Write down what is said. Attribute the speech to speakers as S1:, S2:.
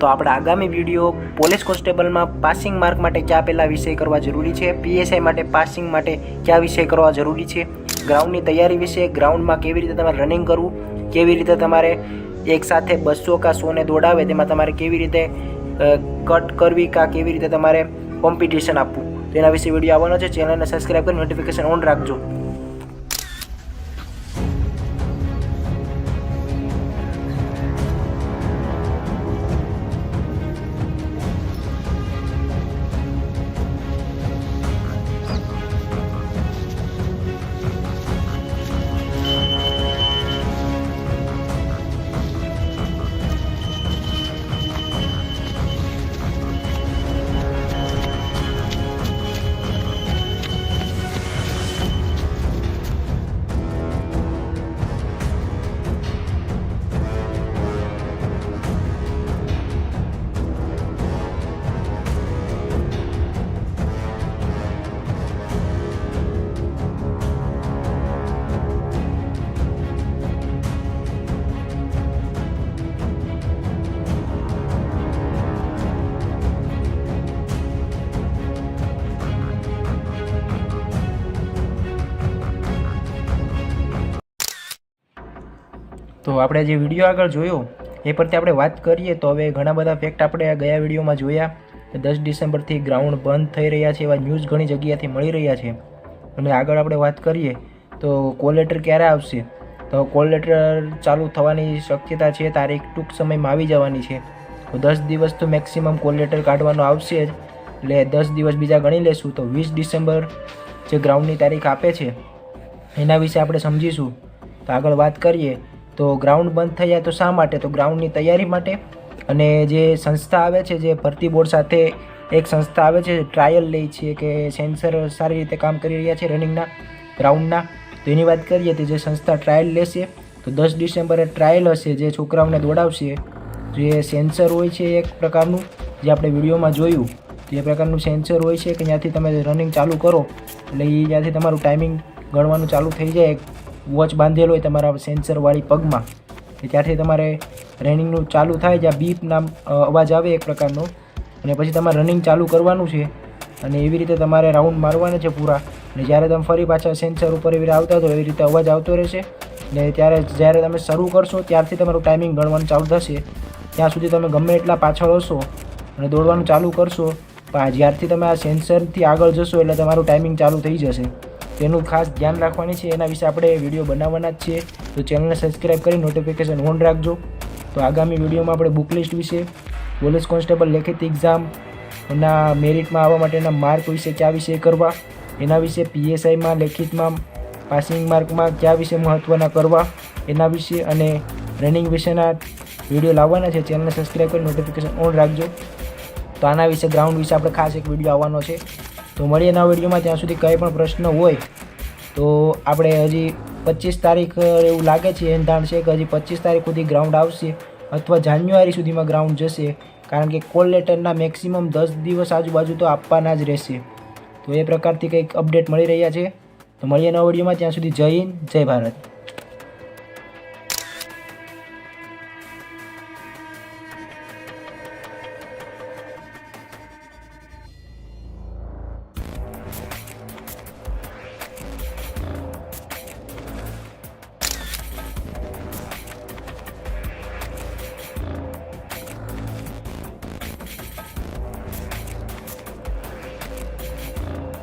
S1: તો આપણે આગામી વીડિયો પોલીસ કોન્સ્ટેબલમાં પાસિંગ માર્ક માટે કયા પહેલાં વિષય કરવા જરૂરી છે? પીએસઆઈ માટે પાસિંગ માટે કયા વિષય કરવા જરૂરી છે? ગ્રાઉન્ડની તૈયારી વિશે, ગ્રાઉન્ડમાં કેવી રીતે તમારે રનિંગ કરવું, કેવી રીતે તમારે એક સાથે બસો કાં સોને દોડાવે, તેમાં તમારે કેવી રીતે કટ કરવી કાં કેવી રીતે તમારે કોમ્પિટિશન આપવું? તેના વિશે વીડિયો આવવાનો છે. ચેનલને સબસ્ક્રાઈબ કરી નોટિફિકેશન ઓન રાખજો. તો આપણે જે વીડિયો આગળ જોયો, એ પરથી આપણે વાત કરીએ તો હવે ઘણા બધા ફેક્ટ આપણે ગયા વિડીયોમાં જોયા કે દસ ડિસેમ્બરથી ગ્રાઉન્ડ બંધ થઈ રહ્યા છે એવા ન્યૂઝ ઘણી જગ્યાએથી મળી રહ્યા છે. અને આગળ આપણે વાત કરીએ તો કોલ લેટર ક્યારે આવશે? તો કોલ લેટર ચાલુ થવાની શક્યતા છે, તારીખ ટૂંક સમયમાં આવી જવાની છે. તો દસ દિવસ તો મેક્સિમમ કોલ લેટર કાઢવાનો આવશે જ. એટલે દસ દિવસ બીજા ગણી લેશું, તો વીસ ડિસેમ્બર જે ગ્રાઉન્ડની તારીખ આપે છે, એના વિશે આપણે સમજીશું. તો આગળ વાત કરીએ તો ગ્રાઉન્ડ બંધ થઈ જાય તો શા માટે? તો ગ્રાઉન્ડની તૈયારી માટે. અને જે સંસ્થા આવે છે, જે ભરતી બોર્ડ સાથે એક સંસ્થા આવે છે, ટ્રાયલ લે છે કે સેન્સર સારી રીતે કામ કરી રહ્યા છે રનિંગના, ગ્રાઉન્ડના. તો એની વાત કરીએ તો જે સંસ્થા ટ્રાયલ લેશે, તો દસ ડિસેમ્બરે ટ્રાયલ હશે જે છોકરાઓને દોડાવશે. જે સેન્સર હોય છે એક પ્રકારનું, જે આપણે વિડીયોમાં જોયું. જે પ્રકારનું સેન્સર હોય છે કે જ્યાંથી તમે રનિંગ ચાલુ કરો. એટલે એ જ્યાંથી તમારું ટાઈમિંગ ગણવાનું ચાલુ થઈ જાય. વોચ બાંધેલો હોય તમારા સેન્સરવાળી પગમાં ત્યારથી તમારે રનિંગનું ચાલુ થાય જ્યાં બીપ નામ અવાજ આવે એક પ્રકારનો, અને પછી તમારે રનિંગ ચાલુ કરવાનું છે, અને એવી રીતે તમારે રાઉન્ડ મારવાના છે પૂરા, અને જ્યારે તમે ફરી પાછા સેન્સર ઉપર એવી રીતે આવતા તો એવી રીતે અવાજ આવતો રહેશે, ને ત્યારે જ્યારે તમે શરૂ કરશો ત્યારથી તમારું ટાઈમિંગ ગણવાનું ચાલુ થશે, ત્યાં સુધી તમે ગમે એટલા પાછળ હશો, અને દોડવાનું ચાલુ કરશો, પણ જ્યારથી તમે આ સેન્સરથી આગળ જશો એટલે તમારું ટાઈમિંગ ચાલુ થઈ જશે. તેનું ખાસ ધ્યાન રાખવાની છે. એના વિશે આપણે વીડિયો બનાવવાના જ છીએ. તો ચેનલને સબસ્ક્રાઈબ કરી નોટિફિકેશન ઓન રાખજો. તો આગામી વિડીયોમાં આપણે બુક લિસ્ટ વિશે પોલીસ કોન્સ્ટેબલ લેખિત એક્ઝામ ના મેરિટમાં આવવા માટેના માર્ક વિશે કયા વિશે કરવા, એના વિશે પીએસઆઈમાં લેખિતમાં પાસિંગ માર્કમાં કયા વિશે મહત્ત્વના કરવા, એના વિશે અને રનિંગ વિશેના વીડિયો લાવવાના છે. ચેનલને સબસ્ક્રાઈબ કરી નોટિફિકેશન ઓન રાખજો. તો આના વિશે ગ્રાઉન્ડ વિશે આપણે ખાસ એક વીડિયો આવવાનો છે. તો મળીએ નવા વિડીયોમાં. ત્યાં સુધી કંઈ પણ પ્રશ્ન હોય તો આપણે હજી પચીસ તારીખ એવું લાગે છે એંધાણ છે કે હજી પચીસ તારીખ સુધી ગ્રાઉન્ડ આવશે અથવા જાન્યુઆરી સુધીમાં ગ્રાઉન્ડ જશે. કારણ કે કોલ લેટરના મેક્સિમમ દસ દિવસ આજુબાજુ તો આપવાના જ રહેશે. તો એ પ્રકારથી કંઈક અપડેટ મળી રહ્યા છે. તો મળીએ નવા વિડીયોમાં. ત્યાં સુધી જય હિન્દ, જય ભારત.